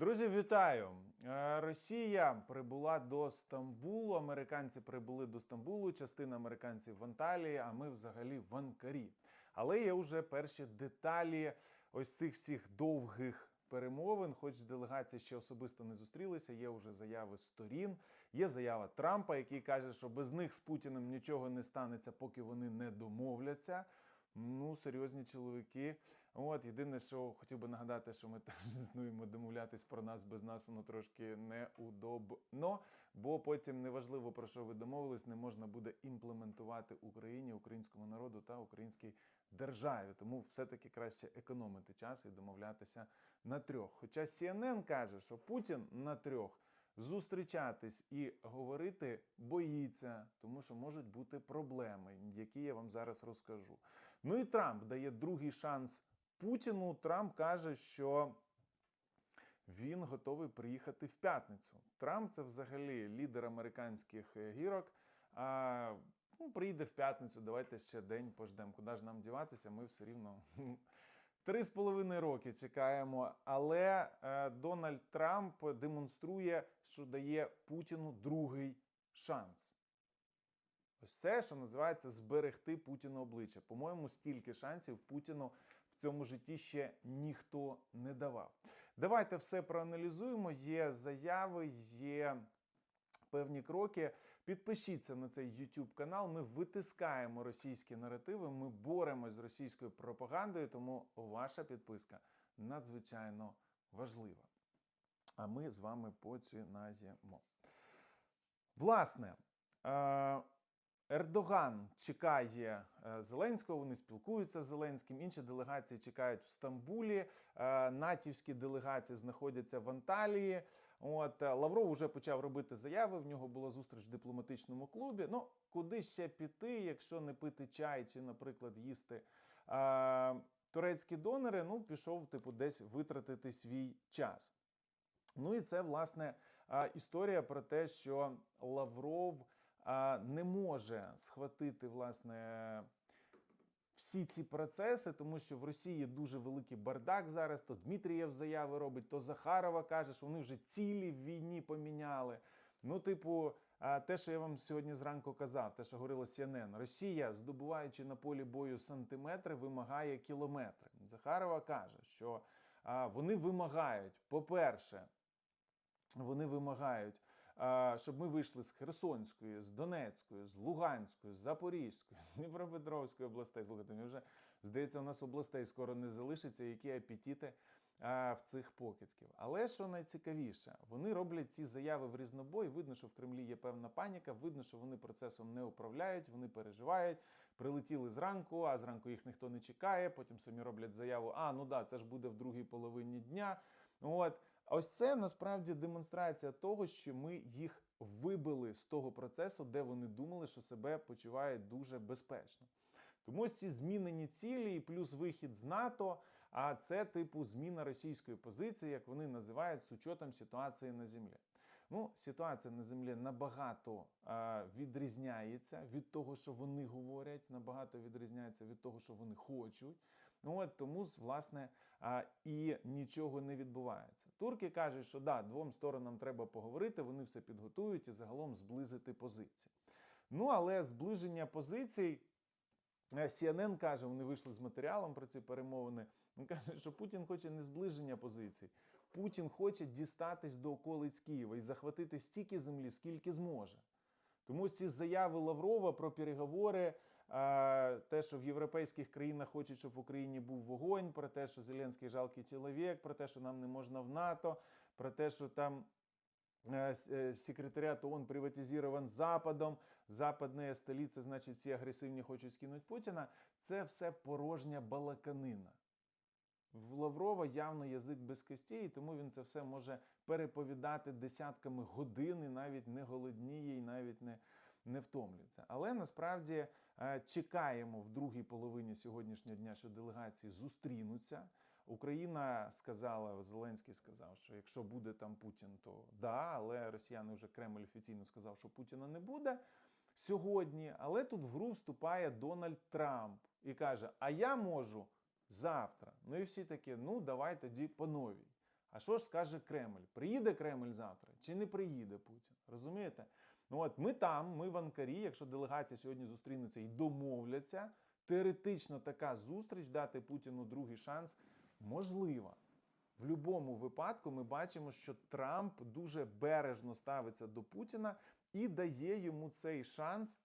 Друзі, вітаю! Е, Росія прибула до Стамбулу. Американці прибули до Стамбулу. Частина американців в Анталії, а ми взагалі в Анкарі. Але є вже перші деталі ось цих всіх довгих перемовин. Хоч делегації ще особисто не зустрілися. Є вже заяви сторін. Є заява Трампа, який каже, що без них з Путіним нічого не станеться, поки вони не домовляться. Ну, серйозні чоловіки. От єдине, що хотів би нагадати, що ми теж існуємо домовлятись про нас без нас, воно трошки неудобно, бо потім неважливо про що ви домовились, не можна буде імплементувати Україні, українському народу та українській державі. Тому все-таки краще економити час і домовлятися на трьох. Хоча CNN каже, що Путін на трьох зустрічатись і говорити боїться, тому що можуть бути проблеми, які я вам зараз розкажу. Ну і Трамп дає другий шанс Путіну. Трамп каже, що він готовий приїхати в п'ятницю. Трамп це взагалі лідер американських е, гірок. А ну, приїде в п'ятницю, давайте ще день пождемо. Куди ж нам діватися? Ми все рівно три з половиною роки чекаємо. Але е, Дональд Трамп демонструє, що дає Путіну другий шанс. Ось це, що називається зберегти Путіну обличчя. По-моєму, стільки шансів Путіну цьому житті ще ніхто не давав. Давайте все проаналізуємо. Є заяви, є певні кроки. Підпишіться на цей YouTube канал. Ми витискаємо російські наративи. Ми боремось з російською пропагандою, тому ваша підписка надзвичайно важлива. А ми з вами починаємо. Власне. Е- Ердоган чекає е, Зеленського. Вони спілкуються з Зеленським. Інші делегації чекають в Стамбулі. е, Натівські делегації знаходяться в Анталії. От е, Лавров вже почав робити заяви. В нього була зустріч в дипломатичному клубі. Ну куди ще піти, якщо не пити чай чи, наприклад, їсти турецькі донори. Ну пішов, типу, десь витратити свій час. Ну і це власне історія про те, що Лавров не може схватити власне всі ці процеси, тому що в Росії дуже великий бардак зараз. То Дмитрієв заяви робить, то Захарова каже, що вони вже цілі в війні поміняли. Ну, типу, те, що я вам сьогодні зранку казав, те, що говорило CNN, Росія, здобуваючи на полі бою сантиметри, вимагає кілометри. Захарова каже, що вони вимагають, по-перше, вони вимагають щоб ми вийшли з Херсонської, з Донецької, з Луганської, з Запорізької, з Дніпропетровської областей. Слухайте, мені вже здається, у нас областей скоро не залишиться, які апетити а, в цих покидьків. Але що найцікавіше, вони роблять ці заяви в різнобой. Видно, що в Кремлі є певна паніка. Видно, що вони процесом не управляють, вони переживають. Прилетіли зранку, а зранку їх ніхто не чекає. Потім самі роблять заяву: а ну да, це ж буде в другій половині дня. От. Ось це насправді демонстрація того, що ми їх вибили з того процесу, де вони думали, що себе почувають дуже безпечно. Тому ці змінені цілі і плюс вихід з НАТО. А це типу зміна російської позиції, як вони називають з учетом ситуації на землі. Ну, ситуація на землі набагато е, відрізняється від того, що вони говорять, набагато відрізняється від того, що вони хочуть. Ну от тому, власне, і нічого не відбувається. Турки кажуть, що да, двом сторонам треба поговорити, вони все підготують і загалом зблизити позиції. Ну, але зближення позицій. е, CNN каже, вони вийшли з матеріалом про ці перемовини. Він каже, що Путін хоче не зближення позицій. Путін хоче дістатись до околиць Києва і захватити стільки землі, скільки зможе. Тому ці заяви Лаврова про переговори, е, те, що в європейських країнах хочуть, щоб в Україні був вогонь, про те, що Зеленський жалкий чоловік, про те, що нам не можна в НАТО, про те, що там е, е, секретаріат ООН приватизован Западом, западна столиця, значить, всі агресивні хочуть скинути Путіна. Це все порожня балаканина. В Лаврова явно язик без костей, тому він це все може переповідати десятками годин і навіть не голодніє, і навіть не, не втомлюється. Але насправді е, чекаємо в другій половині сьогоднішнього дня, що делегації зустрінуться. Україна сказала, Зеленський сказав, що якщо буде там Путін, то да, але росіяни вже Кремль офіційно сказав, що Путіна не буде сьогодні. Але тут в гру вступає Дональд Трамп і каже: А я можу завтра. Ну і всі такі, ну давай тоді по новій. А що ж скаже Кремль? Приїде Кремль завтра чи не приїде Путін? Розумієте? Ну от ми там, ми в Анкарі, якщо делегації сьогодні зустрінуться і домовляться, теоретично така зустріч дати Путіну другий шанс можлива. В будь-якому випадку ми бачимо, що Трамп дуже бережно ставиться до Путіна і дає йому цей шанс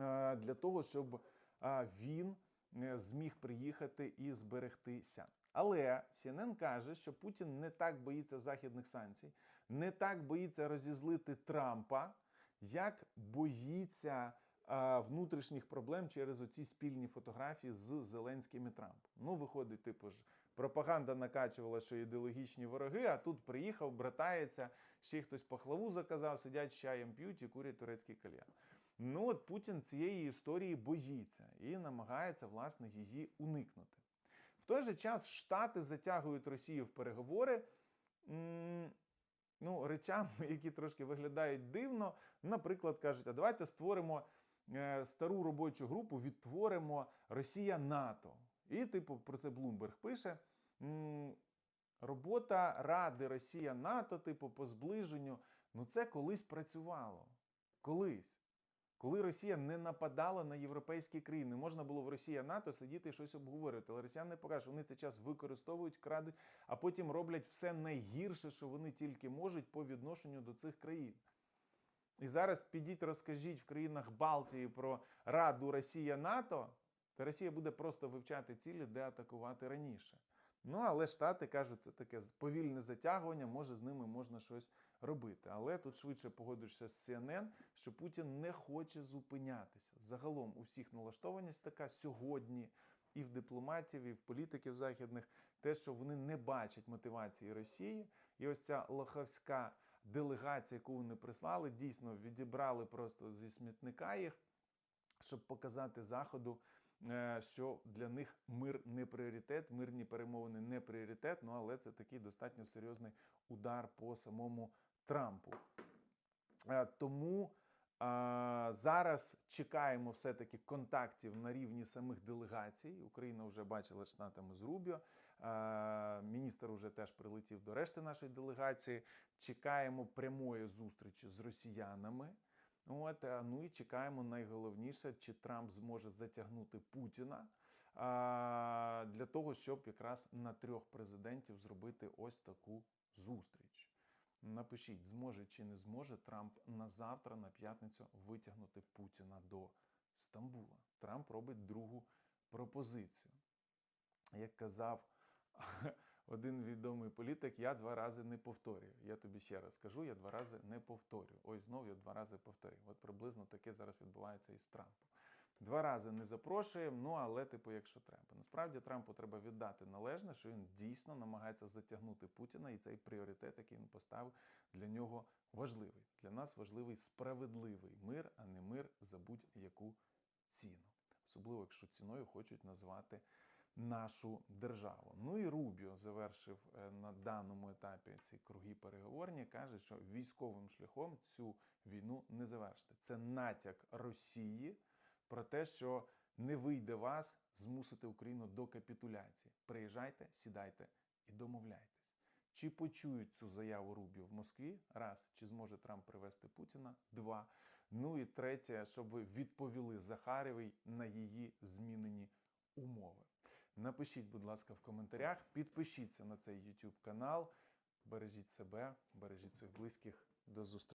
е, для того, щоб е, він е, зміг приїхати і зберегтися. Але CNN каже, що Путін не так боїться західних санкцій, не так боїться розізлити Трампа, як боїться а, внутрішніх проблем через оці спільні фотографії з Зеленським і Трампом. Ну, виходить, типу ж, пропаганда накачувала, що ідеологічні вороги, а тут приїхав, братається, ще хтось пахлаву заказав, сидять з чаєм п'ють і курять турецький кальян. Ну от Путін цієї історії боїться і намагається власне її уникнути. В той же час Штати затягують Росію в переговори. Ну, речами, які трошки виглядають дивно. Наприклад, кажуть, а давайте створимо е, стару робочу групу, відтворимо Росія НАТО. І, типу, про це Блумберг пише. Робота Ради Росія НАТО, типу, по зближенню, ну це колись працювало. Колись. Коли Росія не нападала на європейські країни, можна було в Росія НАТО сидіти і щось обговорювати. Але росіяни покажуть, вони цей час використовують, крадуть, а потім роблять все найгірше, що вони тільки можуть по відношенню до цих країн. І зараз підіть, розкажіть в країнах Балтії про Раду Росія НАТО, то Росія буде просто вивчати цілі, де атакувати раніше. Ну, але Штати кажуть, це таке повільне затягування, може з ними можна щось робити. Але тут швидше погодишся з CNN, що Путін не хоче зупинятися. Загалом у всіх налаштованість така сьогодні, і в дипломатів, і в політиків західних, те, що вони не бачать мотивації Росії, і ось ця лохавська делегація, яку вони прислали, дійсно відібрали просто зі смітника їх, щоб показати Заходу. е, Що для них мир не пріоритет, мирні перемовини не пріоритет, ну але це такий достатньо серйозний удар по самому Трампу. Е, Тому а, зараз чекаємо все-таки контактів на рівні самих делегацій. Україна вже бачила штатами з Рубіо. А, міністр уже теж прилетів до решти нашої делегації. Чекаємо прямої зустрічі з росіянами. От, е, ну і чекаємо найголовніше, чи Трамп зможе затягнути Путіна а, для того, щоб якраз на трьох президентів зробити ось таку зустріч. Напишіть, зможе чи не зможе Трамп на завтра, на п'ятницю, витягнути Путіна до Стамбула. Трамп робить другу пропозицію. Як казав один відомий політик, я два рази не повторюю. Я тобі ще раз кажу, я два рази не повторюю. Ось знову я два рази повторюю. От приблизно таке зараз відбувається із Трампом. Два рази не запрошуємо, ну але типу, якщо треба. Насправді Трампу треба віддати належне, що він дійсно намагається затягнути Путіна, і цей пріоритет, який він поставив, для нього важливий. Для нас важливий справедливий мир, а не мир за будь-яку ціну. Особливо, якщо ціною хочуть назвати нашу державу. Ну і Рубіо завершив е, на даному етапі ці круги переговорні, каже, що військовим шляхом цю війну не завершити. Це натяк Росії про те, що не вийде вас змусити Україну до капітуляції. Приїжджайте, сідайте і домовляйтесь. Чи почують цю заяву Рубіо в Москві? Раз, чи зможе Трамп привести Путіна? Два. Ну і третє, щоб ви відповіли Захарєвій на її змінені умови. Напишіть, будь ласка, в коментарях, підпишіться на цей YouTube канал, бережіть себе, бережіть своїх близьких. До зустрічі.